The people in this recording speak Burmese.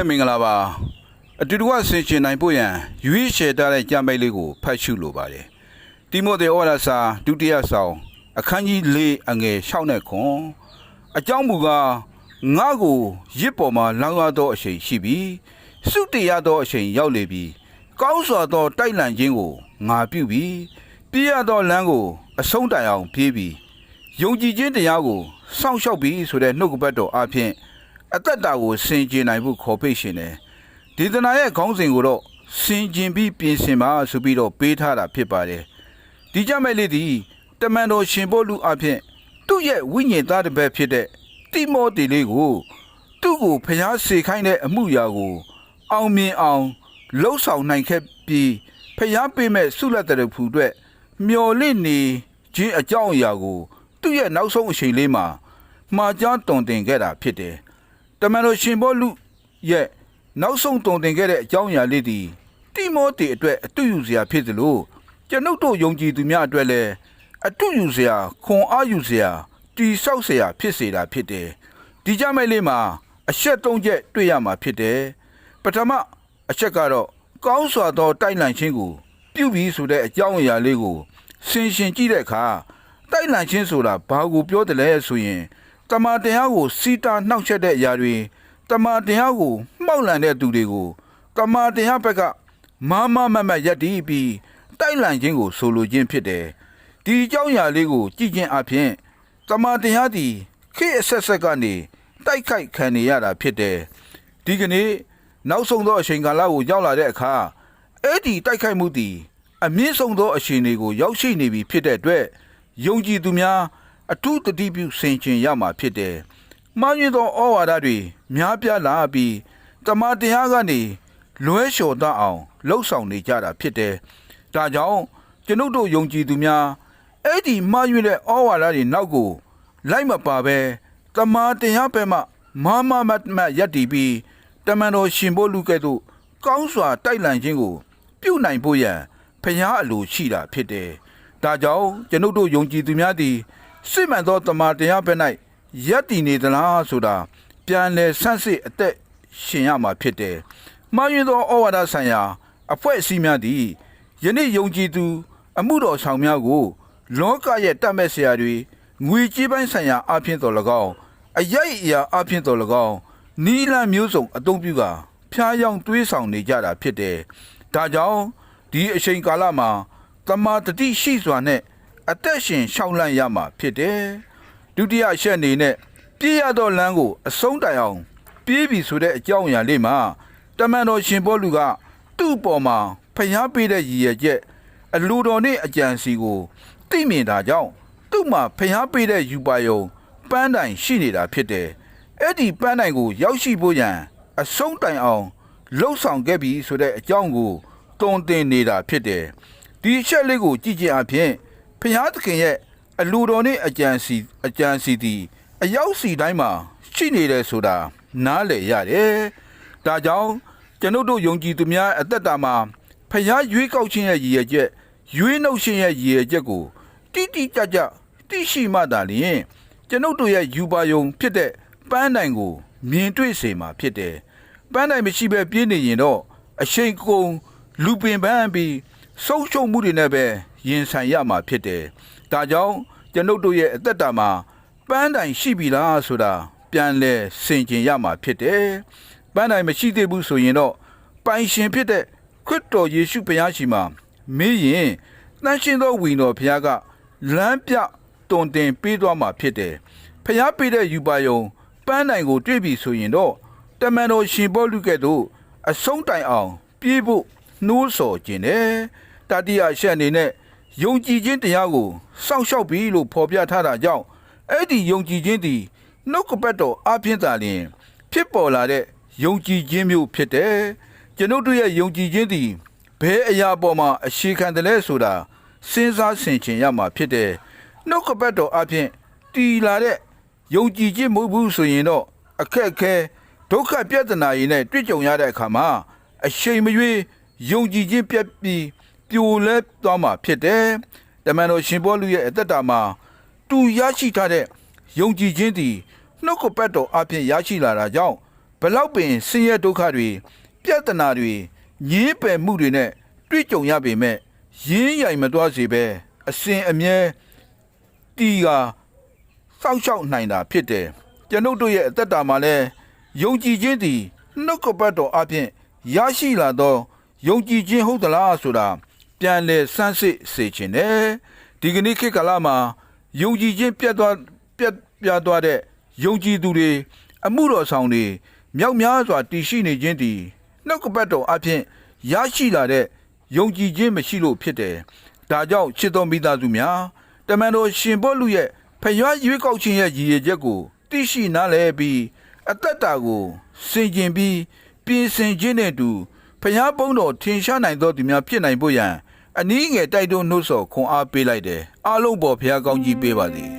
ပဲမင်္ဂလာပါအတူတူကဆင်ရှင်နိုင်ဖို့ရန်ရွေးချယ်ထားတဲ့ကြံပိုက်လေးကိုဖတ်ရှုလိုပါတယ်တိမိုသေဩဝါဒစာဒုတိယဆောင်အခန်းကြီး၄အငယ်6နဲ့ခွန်အကြောင်းမူကားငါ့ကိုရစ်ပေါ်မှာလောင်းရသောအချိန်ရှိပြီစုတည်ရသောအချိန်ရောက်လေပြီကောင်းစွာသောတိုက်လန့်ခြင်းကိုငါပြုပြီပြည့်ရသောလမ်းကိုအဆုံးတိုင်အောင်ပြေးပြီယုံကြည်ခြင်းတရားကိုစောင့်ရှောက်ပြီဆိုတဲ့နှုတ်ကပတ်တော်အဖြစ် အသက်တာကိုဆင်ကျင်နိုင်ဖို့ခေါ်ဖိတ်ရှင်တယ်ဒေသနာရဲ့ခေါင်းစဉ်ကိုတော့ဆင်ကျင်ပြီးပြင်ဆင်ပါဆိုပြီးတော့ပေးထားတာဖြစ်ပါတယ်ဒီကြမဲ့လေးဒီတမန်တော်ရှင်ဘောလူအဖြစ်သူ့ရဲ့ဝိညာဉ်သားတစ်ပတ်ဖြစ်တဲ့တိမောသေလေးကိုသူ့ကိုဖျားစေခိုင်းတဲ့အမှုရာကို အောင်မြင်အောင်လှုပ်ဆောင်နိုင်ခဲ့ပြီးဖျားပေးမဲ့ဆုလက်တဲ့ဖူအတွက်မျော်လင့်နေခြင်းအကြောင်းအရာကို သူ့ရဲ့နောက်ဆုံးအချိန်လေးမှာမှားကြားတုံတင်ခဲ့တာဖြစ်တယ် တမန်တော်ရှင်ဘောလူရဲ့နောက်ဆုံးတုံတင်ခဲ့တဲ့အကြောင်းအရာလေးဒီတိမောသေအတွက်အတူယူစရာဖြစ်သလိုကျွန်ုပ်တို့ယုံကြည်သူများအတွက်လည်းအတူယူစရာခွန်အားယူစရာတီဆောက်စရာဖြစ်စေတာဖြစ်တယ်ဒီကြမဲ့လေးမှာအချက်သုံးချက်တွေ့ရမှာဖြစ်တယ်ပထမအချက်ကတော့ကောင်းစွာသောတိုက်လန့်ခြင်းကို ပြုပြီးဆိုတဲ့အကြောင်းအရာလေးကိုဆင်ရှင်ကြည့်တဲ့အခါတိုက်လန့်ခြင်းဆိုတာဘာကိုပြောတယ်လဲဆိုရင် တမန်တရားကို စီတာနှောက်ချက်တဲ့အရာတွေတမန်တရားကိုမှောက်လန့်တဲ့သူတွေကိုတမန်တရားဘက်ကမမမမရက်တီးပြီးတိုက်လန့်ခြင်းကိုဆိုလိုခြင်းဖြစ်တယ်ဒီအကြောင်းအရာလေးကိုကြည့်ခြင်းအပြင်တမန်တရားသည်ခေတ်အဆက်ဆက်ကနေတိုက်ခိုက်ခံနေရတာဖြစ်တယ်ဒီကနေ့နောက်ဆုံးသောအချိန်ကာလကိုရောက်လာတဲ့အခါအဲ့ဒီတိုက်ခိုက်မှုသည်အမြင့်ဆုံးသောအချိန်တွေကိုရောက်ရှိနေပြီဖြစ်တဲ့အတွက်ယုံကြည်သူများ အထူးတတိပြုဆင်ခြင်ရမှာဖြစ်တယ်။မှားယွင်းသောဩဝါဒတွေများပြားလာပြီးတမန်တရားကနေလွဲလျှော်တတ်အောင်လှုပ်ဆောင်နေကြတာဖြစ်တယ်။ဒါကြောင့်ကျွန်ုပ်တို့ယုံကြည်သူများအဲ့ဒီမှားယွင်းတဲ့ဩဝါဒတွေနောက်ကို လိုက်မပါပဲတမန်တရားပဲမှမမမတ်မတ်ရက်တီပြီးတမန်တော်ရှင်ဖို့လူကဲ့သို့ကောင်းစွာတိုက်လန့်ခြင်းကို ပြုနိုင်ဖို့ရန်ဖျားအလိုရှိတာဖြစ်တယ်။ဒါကြောင့်ကျွန်ုပ်တို့ယုံကြည်သူများသည် စစ်မှန်သောတမန်တရားဘက်၌ယက်တည်နေသလားဆိုတာပြန်လည်ဆန်းစစ်အသက်ရှင်ရမှာဖြစ်တယ်။မှားယွင်းသောဩဝါဒဆိုင်ရာ အဖွဲ့အစည်းများသည်ယနေ့ယုံကြည်သူ အမှုတော်ဆောင်များကို လောကရဲ့တတ်မဲ့ဆရာတွေငွေကြေးပိုင်းဆိုင်ရာအဖြစ်တော်၎င်းအယိုက်အရာအဖြစ်တော်၎င်းနီလန်မျိုးစုံအသုံးပြုကာဖျားယောင်းတွေးဆောင်နေကြတာဖြစ်တယ်။ဒါကြောင့်ဒီအချိန်ကာလမှာတမာတတိရှိစွာနဲ့ အသက်ရှင်ရှောက်လန့်ရမှာဖြစ်တယ်။ဒုတိယအချက်အနေနဲ့ပြေးရသောလမ်းကိုအဆုံးတိုင်အောင်ပြေးပြီဆိုတဲ့အကြောင်းအရာလေးမှာတမန်တော်ရှင်ဘောလူကသူ့အပေါ်မှာဖျားပေးတဲ့ရည်ရချက်အလူတော်နဲ့အကြံစီကိုသိမြင်တာကြောင့်သူ့မှာဖျားပေးတဲ့ယူပါယုံပန်းတိုင်ရှိနေတာဖြစ်တယ်။အဲ့ဒီပန်းတိုင်ကို ရောက်ရှိဖို့ရန်အဆုံးတိုင်အောင်လှုပ်ဆောင်ခဲ့ပြီဆိုတဲ့အကြောင်းကိုတုံတင်နေတာဖြစ်တယ်။ဒီအချက်လေးကိုကြည့်ခြင်းအပြင် ဖျားသခင်ရဲ့အလူတော်နဲ့အကြံစီအကြံစီသည်အရောက်စီတိုင်းမှာရှိနေတယ်ဆိုတာနားလည်ရတယ်။ဒါကြောင့်ကျွန်ုပ်တို့ယုံကြည်သူများအသက်တာမှာဖျားရွေးကောက်ခြင်းရဲ့ရည်ရွယ်ချက်ရွေးနှုတ်ခြင်းရဲ့ရည်ရွယ်ချက်ကိုတိတိကျကျသိရှိမှသာလျှင်ကျွန်ုပ်တို့ရဲ့ယူပါယုံဖြစ်တဲ့ပန်းတိုင်ကို မြင်တွေ့စေမှာဖြစ်တယ်။ပန်းတိုင်မရှိဘဲပြင်းနေရင်တော့အရှိန်ကုန်လူပင်ပန်းပြီးဆုံးရှုံးမှုတွေနဲ့ပဲ ရင်ဆိုင်ရမှာဖြစ်တယ်။ဒါကြောင့်ကျွန်ုပ်တို့ရဲ့အသက်တာမှာပန်းတိုင်ရှိပြီလားဆိုတာပြန်လဲဆင်ခြင်ရမှာဖြစ်တယ်။ပန်းတိုင်မရှိသေးဘူးဆိုရင်တော့ပိုင်ရှင်ဖြစ်တဲ့ခရစ်တော်ယေရှုဘုရားရှင်မှာမေးရင်တန်ရှင်သောဝိညာဉ်တော်ဘုရားကလမ်းပြတွန်တင်ပေးသွားမှာဖြစ်တယ်။ဘုရားပေးတဲ့ယူပါယုံပန်းတိုင်ကိုတွေ့ပြီဆိုရင်တော့တမန်တော်ရှင်ဘောလူကဲ့သို့အဆုံးတိုင်အောင်ပြေးဖို့နှိုးဆော်ခြင်းတယ်တတိယရှက်အနေနဲ့ ယုံကြည်ခြင်းတရားကိုစောင့်ရှောက်ပြီးလို့ဖော်ပြထားတာကြောင့်အဲ့ဒီယုံကြည်ခြင်းသည်နှုတ်ကပတ်တော်အပြင်းသာလျင်ဖြစ်ပေါ်လာတဲ့ယုံကြည်ခြင်းမျိုးဖြစ်တယ်ကျွန်ုပ်တို့ရဲ့ယုံကြည်ခြင်းသည်ဘယ်အရာပေါ်မှာအရှိခံတယ်လဲဆိုတာစဉ်းစားဆင်ခြင်ရမှာဖြစ်တယ်နှုတ်ကပတ်တော်အပြင်းတီလာတဲ့ယုံကြည်ခြင်းမဟုတ်ဘူးဆိုရင်တော့အခက်အခဲဒုက္ခပြဿနာတွေနဲ့တွေ့ကြုံရတဲ့အခါမှာအချိန်မရွေးယုံကြည်ခြင်းပြတ်ပြီး ပြိုလဲသွားမှာဖြစ်တယ်။တမန်တော်ရှင်ဘောလူရဲ့အသက်တာမှာသူရရှိထားတဲ့ယုံကြည်ခြင်းသည်နှုတ်ကပတ်တော်အပြင်ရရှိလာတာကြောင့်ဘလောက်ပင်ဆင်းရဲဒုက္ခတွေပြဿနာတွေညင်းပယ်မှုတွေနဲ့တွေ့ကြုံရပေမဲ့ရင်းရိုင်မသွားစေပဲအစဉ်အမြဲတီကစောက်ရှောက်နိုင်တာဖြစ်တယ်ကျွန်ုပ်တို့ရဲ့အသက်တာမှာလဲယုံကြည်ခြင်းသည်နှုတ်ကပတ်တော်အပြင်ရရှိလာသောယုံကြည်ခြင်းဟုတ်သလားဆိုတာ ပြန်လဲစမ်းစစ်စေခြင်းနဲ့ဒီကနေ့ခေတ်ကာလမှာယုံကြည်ခြင်းပြတ်သွားပြတ်ပြတ်သွားတဲ့ယုံကြည်သူတွေအမှုတော်ဆောင်တွေမြောက်များစွာတည်ရှိနေခြင်းသည်နှုတ်ကပတ်တော်အပြင်ရရှိလာတဲ့ယုံကြည်ခြင်းမရှိလို့ဖြစ်တယ်ဒါကြောင့်ချစ်တော်မိသားစုများတမန်တော်ရှင်ဘောလူရဲ့ဖျားရွေးကောက်ခြင်းရဲ့ရည်ရည်ချက်ကိုသိရှိနားလည်ပြီးအသက်တာကိုစင်ကျင်ပြီးပြင်ဆင်ခြင်းနဲ့အတူဖျားပုံးတော်ထင်ရှားနိုင်သောသူများဖြစ်နိုင်ဖို့ရန် အနည်းငယ်တိုက်တွန်းနှုတ်ဆော်ခွန်အားပေးလိုက်တယ်အားလုံးပေါ်ဖျားကောင်းကြီးပေးပါသည်